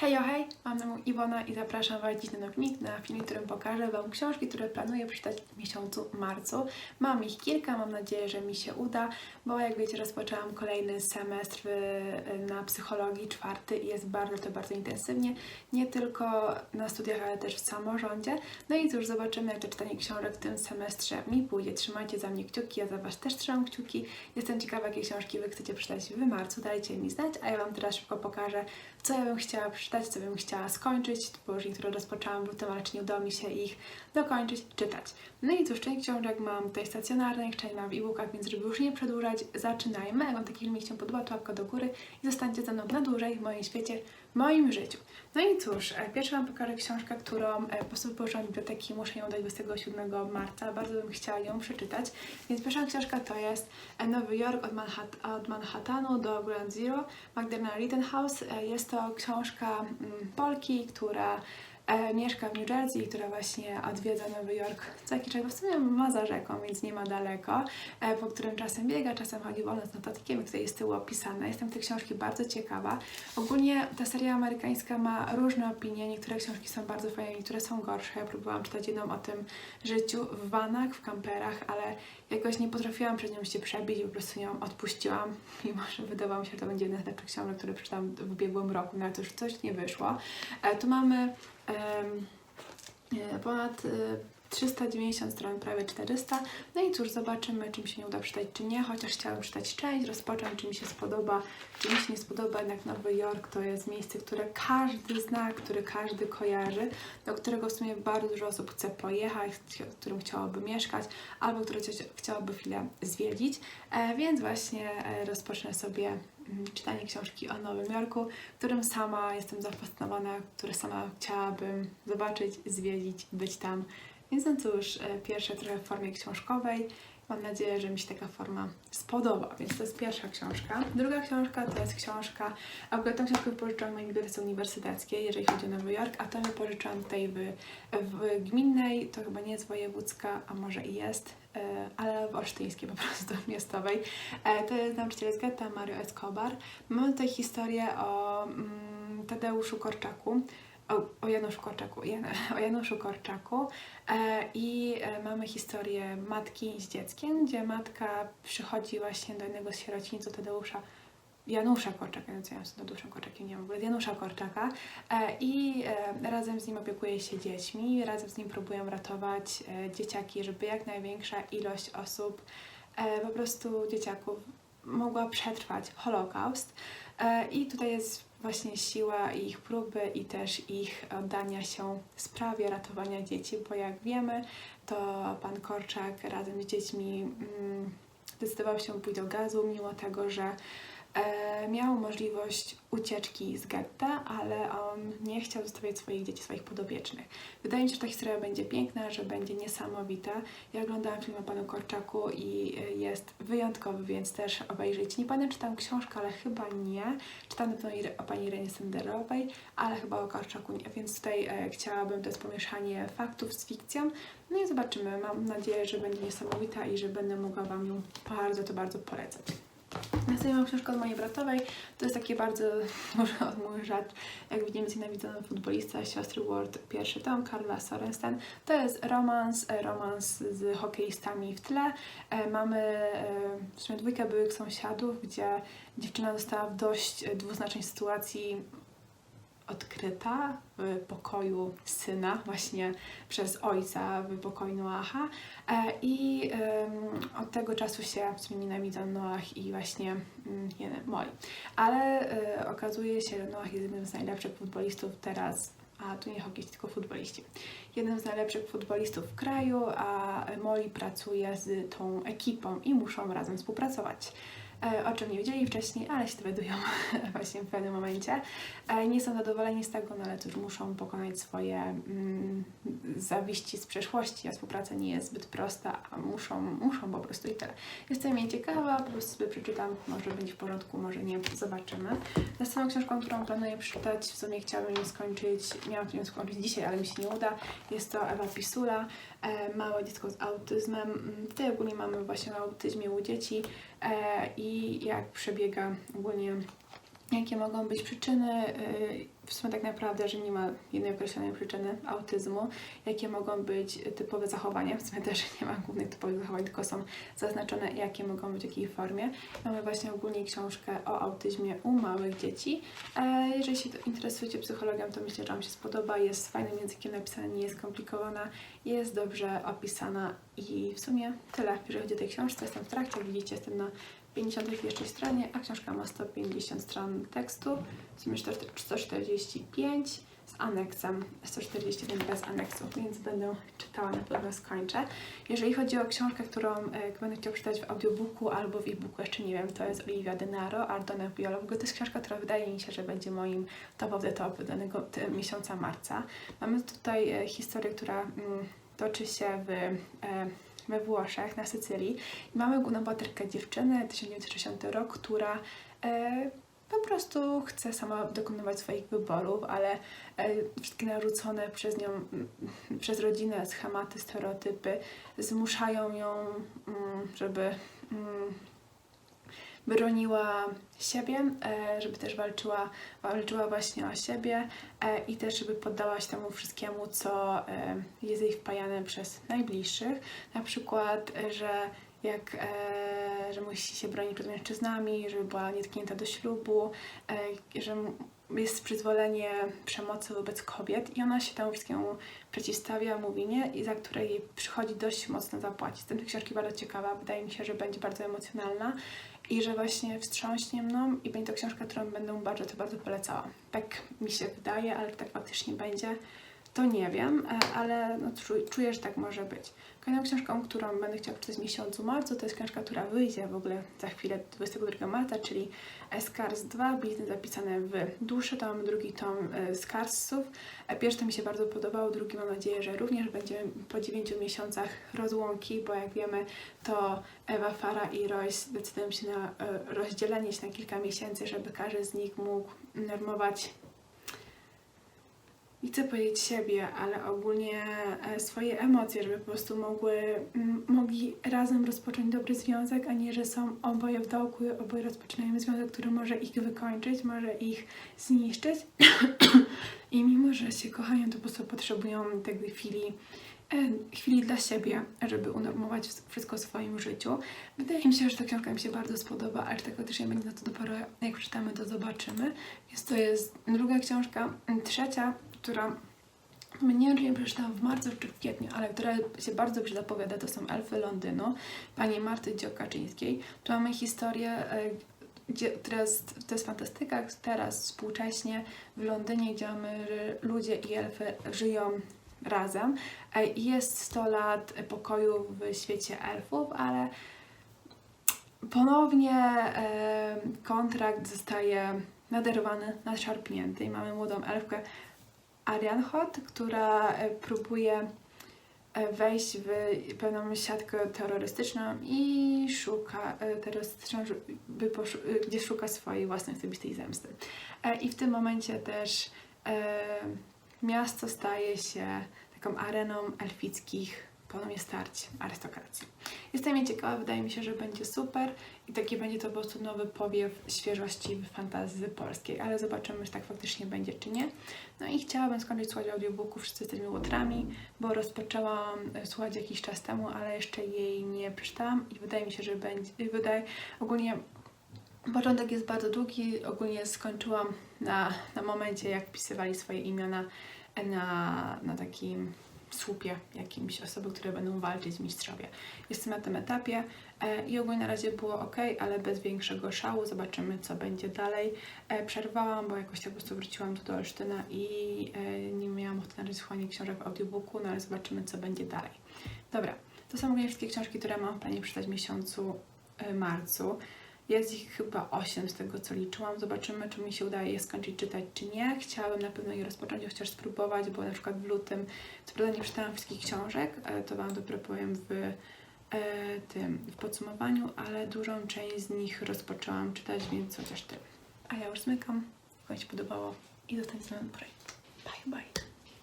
Hej, hej, mam na imię Iwona i zapraszam Was dziś na filmik, na film, w którym pokażę Wam książki, które planuję przeczytać w miesiącu marcu. Mam ich kilka, mam nadzieję, że mi się uda, bo jak wiecie, rozpoczęłam kolejny semestr w- na psychologii, czwarty i jest bardzo, to bardzo intensywnie, nie tylko na studiach, ale też w samorządzie. No i cóż, zobaczymy, jak to czytanie książek w tym semestrze mi pójdzie. Trzymajcie za mnie kciuki, ja za Was też trzymam kciuki. Jestem ciekawa, jakie książki Wy chcecie przeczytać w marcu, dajcie mi znać, a ja Wam teraz szybko pokażę, co ja bym chciała przeczytać, co bym chciała skończyć, bo już niektóre rozpoczęłam w lutym, ale czy nie udało mi się ich dokończyć, czytać. No i cóż, część książek mam tutaj stacjonarnych, część mam w e-bookach, więc żeby już nie przedłużać, zaczynajmy. Jak Wam taki filmik się podoba, to łapka do góry i zostańcie ze mną na dłużej w moim świecie, w moim życiu. No i cóż, e, pierwszy Wam pokażę książkę, którą e, po prostu położyłam do biblioteki, muszę ją dać 27 marca, bardzo bym chciała ją przeczytać. Więc pierwsza książka to jest e, Nowy Jork od, od Manhattanu do Ground Zero Magdalena Rittenhouse. E, Jest to książka Polki, która mieszka w New Jersey, która właśnie odwiedza Nowy Jork co jakiś czas, bo w sumie ma za rzeką, więc nie ma daleko, e, po którym czasem biega, czasem chodzi wolno z notatnikiem, tutaj jest z tyłu opisane. Jestem tej książki bardzo ciekawa. Ogólnie ta seria amerykańska ma różne opinie, niektóre książki są bardzo fajne, niektóre są gorsze. Ja próbowałam czytać jedną o tym życiu w vanach, w kamperach, ale jakoś nie potrafiłam przed nią się przebić po prostu ją odpuściłam, mimo że wydawało mi się, że to będzie jedna z lepszych książek, które przeczytałam w ubiegłym roku, no ale to już coś nie wyszło. E, tu mamy em, e, ponad e, 390 stron, prawie 400. No i cóż, zobaczymy, czy mi się nie uda przeczytać, czy nie, chociaż chciałam czytać część, rozpocząć, czy mi się spodoba, czy mi się nie spodoba, jednak Nowy Jork to jest miejsce, które każdy zna, które każdy kojarzy, do którego w sumie bardzo dużo osób chce pojechać, w którym chciałoby mieszkać, albo które chcia- chciałoby chwilę zwiedzić, e, więc właśnie e, rozpocznę sobie mm, czytanie książki o Nowym Jorku, którym sama jestem zafascynowana, które sama chciałabym zobaczyć, zwiedzić, być tam. Więc no cóż, e, pierwsze trochę w formie książkowej. Mam nadzieję, że mi się taka forma spodoba, więc to jest pierwsza książka. Druga książka to jest książka, a w ogóle tą książkę wypożyczyłam mojej bibliotece uniwersyteckiej, jeżeli chodzi o Nowy Jork, a tę wypożyczyłam tutaj w, w gminnej, to chyba nie jest wojewódzka, a może i jest, e, ale w olsztyńskiej po prostu, miejscowej. E, To jest nauczyciel z Mario Escobar. Mamy tutaj historię o mm, Tadeuszu Korczaku, o, Januszu Korczaku, Jan, o Januszu Korczaku e, i e, mamy historię matki z dzieckiem, gdzie matka przychodzi właśnie do jednego z sierocińców do Tadeusza Janusza Korczaka, ja z Tadeuszem Korczakiem nie w ogóle, Janusza Korczaka e, i e, razem z nim opiekuje się dziećmi, razem z nim próbują ratować e, dzieciaki, żeby jak największa ilość osób, e, po prostu dzieciaków mogła przetrwać Holokaust. E, I tutaj jest właśnie siła ich próby i też ich oddania się sprawie ratowania dzieci, bo jak wiemy, to pan Korczak razem z dziećmi mm, zdecydował się pójść do gazu, mimo tego, że e, miał możliwość ucieczki z getta, ale on nie chciał zostawiać swoich dzieci, swoich podobiecznych. Wydaje mi się, że ta historia będzie piękna, że będzie niesamowita. Ja oglądałam film o panu Korczaku i e, jest wyjątkowy, więc też obejrzyjcie. Nie pamiętam, czy tam książka, ale chyba nie. Czytam na pewno o pani Irenie Senderowej, ale chyba o Korczaku nie, więc tutaj e, chciałabym, to jest pomieszanie faktów z fikcją. No i zobaczymy. Mam nadzieję, że będzie niesamowita i że będę mogła Wam ją bardzo, to bardzo polecać. Następnie mam książkę od mojej bratowej. To jest taki bardzo może mój żart. Jak widzimy, znienawidzony futbolista siostry Ward, pierwszy tom, Karla Sorensen. To jest romans, e, romans z hokeistami w tle. E, Mamy e, w sumie dwójkę byłych sąsiadów, gdzie dziewczyna została w dość dwuznacznej sytuacji odkryta w pokoju syna, właśnie przez ojca w pokoju Noacha. E, I od tego czasu się w sumie nienawidzą Noach i właśnie mm, nie, Molly. Ale e, okazuje się, że Noach jest jednym z najlepszych futbolistów teraz, a tu nie hokejiści, tylko futboliści. Jednym z najlepszych futbolistów w kraju, a Molly pracuje z tą ekipą i muszą razem współpracować. E, o czym nie wiedzieli wcześniej, ale się dowiadują właśnie w pewnym momencie. E, Nie są zadowoleni z tego, no ale cóż, muszą pokonać swoje mm, zawiści z przeszłości, a współpraca nie jest zbyt prosta, a muszą, muszą po prostu i tyle. Jestem jej ciekawa, po prostu sobie przeczytam, może będzie w porządku, może nie, zobaczymy. Następną książką, którą planuję przeczytać, w sumie chciałabym ją skończyć, miałam ją skończyć dzisiaj, ale mi się nie uda, jest to Ewa Pisula, e, Małe dziecko z autyzmem. Tutaj ogólnie mamy właśnie o autyzmie u dzieci e, i jak przebiega ogólnie jakie mogą być przyczyny, yy, w sumie tak naprawdę, że nie ma jednej określonej przyczyny autyzmu, jakie mogą być typowe zachowania, w sumie też nie ma głównych typowych zachowań, tylko są zaznaczone, jakie mogą być w jakiej formie. Mamy właśnie ogólnie książkę o autyzmie u małych dzieci. Jeżeli się interesujecie psychologią, to myślę, że Wam się spodoba. Jest fajnym językiem napisana, nie jest skomplikowana, jest dobrze opisana i w sumie tyle, jeżeli chodzi o tę książkę. Jestem w trakcie, widzicie, jestem na 51 stronie, a książka ma 150 stron tekstu, w sumie 145 z aneksem, 141 bez aneksu, więc będę czytała, na pewno skończę. Jeżeli chodzi o książkę, którą e, będę chciała czytać w audiobooku albo w e-booku, jeszcze nie wiem, to jest Olivia Denaro, Ardona ogóle to jest książka, która wydaje mi się, że będzie moim top of the top danego miesiąca marca. Mamy tutaj e, historię, która mm, toczy się w... E, we Włoszech, na Sycylii. I mamy główną bohaterkę dziewczynę, 1960 rok, która e, po prostu chce sama dokonywać swoich wyborów, ale e, wszystkie narzucone przez nią, mm, przez rodzinę schematy, stereotypy zmuszają ją, mm, żeby mm, broniła siebie, e, żeby też walczyła, walczyła właśnie o siebie e, i też żeby poddała się temu wszystkiemu, co e, jest jej wpajane przez najbliższych. Na przykład, że jak, że musi się bronić przed mężczyznami, żeby była nietknięta do ślubu, że jest przyzwolenie przemocy wobec kobiet i ona się temu wszystkiemu przeciwstawia, mówi nie i za które jej przychodzi dość mocno zapłacić. Jestem tej książki bardzo ciekawa, wydaje mi się, że będzie bardzo emocjonalna i że właśnie wstrząśnie mną i będzie to książka, którą będę bardzo, to bardzo polecała. Tak mi się wydaje, ale tak faktycznie będzie, to nie wiem, e, ale no, czu- czuję, że tak może być. Kolejną książką, którą będę chciała przeczytać w miesiącu marcu, to jest książka, która wyjdzie w ogóle za chwilę 22 marca, czyli Scars 2, biznes zapisane w to mamy drugi tom e, Scarsów. E, Pierwszy mi się bardzo podobał, drugi mam nadzieję, że również będziemy po 9 miesiącach rozłąki, bo jak wiemy, to Ewa, Fara i Royce decydują się na rozdzielenie się na kilka miesięcy, żeby każdy z nich mógł normować nie chcę powiedzieć siebie, ale ogólnie e, swoje emocje, żeby po prostu mogły, m, mogli razem rozpocząć dobry związek, a nie, że są oboje w dołku i oboje rozpoczynają związek, który może ich wykończyć, może ich zniszczyć. I mimo, że się kochają, to po prostu potrzebują tej chwili, e, chwili dla siebie, żeby unormować wszystko w swoim życiu. Wydaje mi się, że ta książka mi się bardzo spodoba, ale tak faktycznie będzie na to dopiero jak przeczytamy, to zobaczymy. Więc to jest druga książka. Trzecia, która nie wiem, przeczytałam w marcu czy w kwietniu, ale która się bardzo dobrze zapowiada, to są Elfy Londynu, pani Marty Dziokaczyńskiej. Tu mamy historię, e, gdzie teraz to jest fantastyka, teraz współcześnie w Londynie, gdzie mamy, że ludzie i elfy żyją razem. E, Jest 100 lat pokoju w świecie elfów, ale ponownie e, kontrakt zostaje naderwany, nadszarpnięty i mamy młodą elfkę Arianhot, która e, próbuje e, wejść w pewną siatkę terrorystyczną i szuka e, terrorystyczną, gdzie szuka swojej własnej osobistej zemsty. I w tym momencie też miasto staje się taką areną elfickich ponownie starć arystokracji. Jestem jej ciekawa, wydaje mi się, że będzie super i taki będzie to po prostu nowy powiew świeżości w fantazji polskiej, ale zobaczymy, czy tak faktycznie będzie, czy nie. No i chciałabym skończyć słuchać audiobooku Wszyscy jesteśmy łotrami, bo rozpoczęłam e, słuchać jakiś czas temu, ale jeszcze jej nie przeczytałam i wydaje mi się, że będzie, i wydaje, ogólnie początek jest bardzo długi, ogólnie skończyłam na, na momencie, jak wpisywali swoje imiona na, na takim słupie jakimś osoby, które będą walczyć mistrzowie. Jestem na tym etapie e, i ogólnie na razie było ok, ale bez większego szału. Zobaczymy, co będzie dalej. E, przerwałam, bo jakoś tak po prostu wróciłam tu do Olsztyna i e, nie miałam ochoty na słuchanie książek w audiobooku, no ale zobaczymy, co będzie dalej. Dobra, to są ogólnie wszystkie książki, które mam w planie przeczytać w miesiącu marcu. Jest ich chyba 8 z tego, co liczyłam. Zobaczymy, czy mi się udaje je skończyć czytać, czy nie. Chciałabym na pewno je rozpocząć, chociaż spróbować, bo na przykład w lutym, co prawda nie czytałam wszystkich książek, e, to Wam dopiero powiem w e, tym, w podsumowaniu, ale dużą część z nich rozpoczęłam czytać, więc chociaż tyle. A ja już zmykam. Jak się podobało i do następnego. Bye, bye.